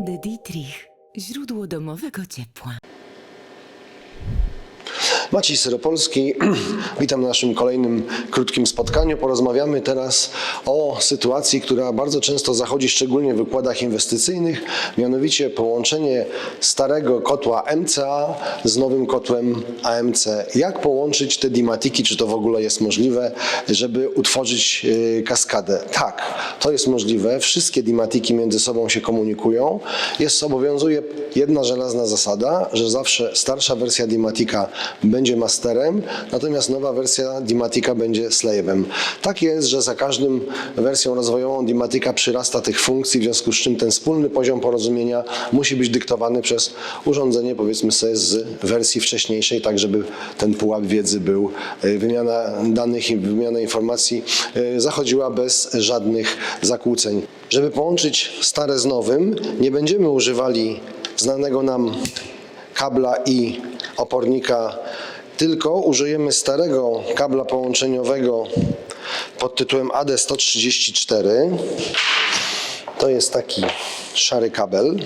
De Dietrich, źródło domowego ciepła. Maciej Syropolski, witam na naszym kolejnym krótkim spotkaniu. Porozmawiamy teraz o sytuacji, która bardzo często zachodzi, szczególnie w wykładach inwestycyjnych, mianowicie połączenie starego kotła MCA z nowym kotłem AMC. Jak połączyć te dimatiki, czy to w ogóle jest możliwe, żeby utworzyć yy, kaskadę? Tak, to jest możliwe. Wszystkie dimatiki między sobą się komunikują. Jest, obowiązuje jedna żelazna zasada, że zawsze starsza wersja dimatika będzie masterem, natomiast nowa wersja Dimatica będzie slave'em. Tak jest, że za każdym wersją rozwojową Dimatica przyrasta tych funkcji, w związku z czym ten wspólny poziom porozumienia musi być dyktowany przez urządzenie, powiedzmy sobie, z wersji wcześniejszej, tak żeby ten pułap wiedzy był, y, wymiana danych i wymiana informacji y, zachodziła bez żadnych zakłóceń. Żeby połączyć stare z nowym, nie będziemy używali znanego nam kabla i opornika, tylko użyjemy starego kabla połączeniowego pod tytułem AD134. To jest taki szary kabel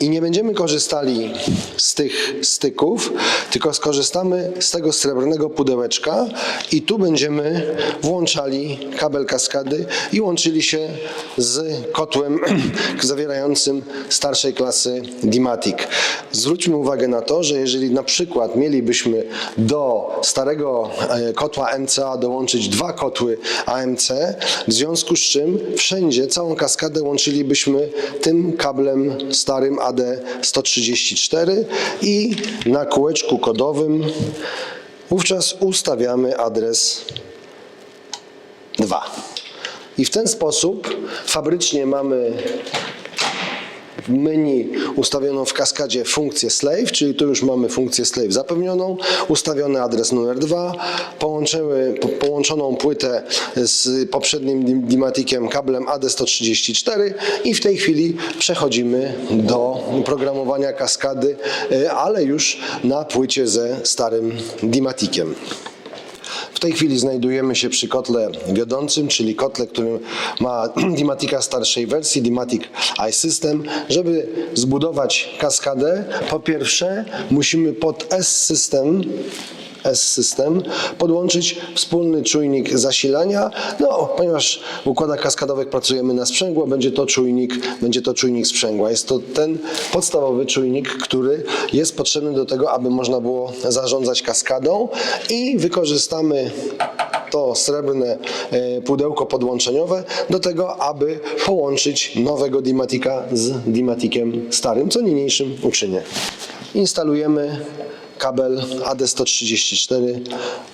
i nie będziemy korzystali z tych styków, tylko skorzystamy z tego srebrnego pudełeczka i tu będziemy włączali kabel kaskady i łączyli się z kotłem zawierającym starszej klasy Dimatic. Zwróćmy uwagę na to, że jeżeli na przykład mielibyśmy do starego e, kotła MCA dołączyć dwa kotły AMC, w związku z czym wszędzie całą kaskadę łączylibyśmy tym kablem starym AD134 i na kółeczku kodowym wówczas ustawiamy adres 2. I w ten sposób fabrycznie mamy menu ustawioną w kaskadzie funkcję slave, czyli tu już mamy funkcję slave zapewnioną, ustawiony adres numer 2, połączyły, po, połączoną płytę z poprzednim dim- dimatikiem kablem AD134 i w tej chwili przechodzimy do programowania kaskady, y, ale już na płycie ze starym dimatikiem. W tej chwili znajdujemy się przy kotle wiodącym, czyli kotle, który ma Dimatica starszej wersji, Dimatic iSystem. Żeby zbudować kaskadę, po pierwsze musimy pod S-System S-System podłączyć wspólny czujnik zasilania. No, ponieważ w układach kaskadowych pracujemy na sprzęgło, będzie to czujnik, będzie to czujnik sprzęgła. Jest to ten podstawowy czujnik, który jest potrzebny do tego, aby można było zarządzać kaskadą i wykorzystamy to srebrne e, pudełko podłączeniowe do tego, aby połączyć nowego Dimatica z Dimaticiem starym, co niniejszym uczynię. Instalujemy kabel AD134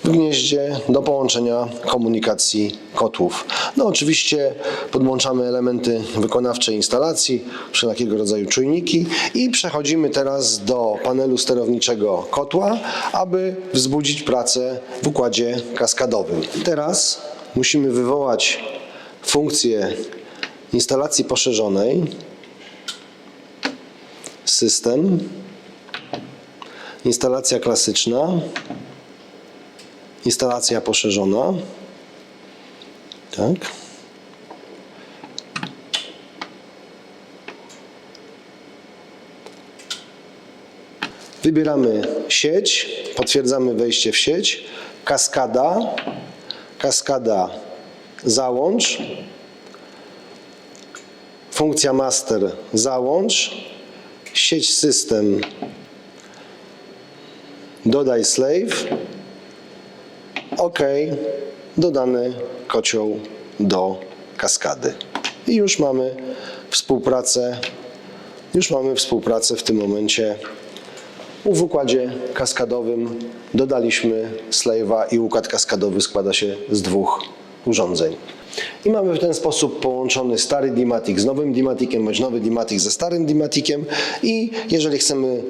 w gnieździe do połączenia komunikacji kotłów. No oczywiście podłączamy elementy wykonawcze instalacji, wszelkiego rodzaju czujniki i przechodzimy teraz do panelu sterowniczego kotła, aby wzbudzić pracę w układzie kaskadowym. Teraz musimy wywołać funkcję instalacji poszerzonej system instalacja klasyczna, instalacja poszerzona. Tak. Wybieramy sieć, potwierdzamy wejście w sieć, kaskada, kaskada załącz, funkcja master załącz, sieć system dodaj slave, OK, dodany kocioł do kaskady. I już mamy współpracę, już mamy współpracę w tym momencie. W układzie kaskadowym dodaliśmy slave'a i układ kaskadowy składa się z dwóch urządzeń. I mamy w ten sposób połączony stary Dimatic z nowym Dimaticiem, bądź nowy Dimatic ze starym Dimaticiem i jeżeli chcemy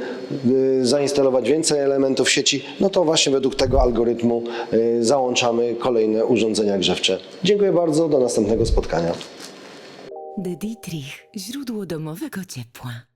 y, zainstalować więcej elementów sieci, no to właśnie według tego algorytmu y, załączamy kolejne urządzenia grzewcze. Dziękuję bardzo, do następnego spotkania. Dietrich, źródło domowego ciepła.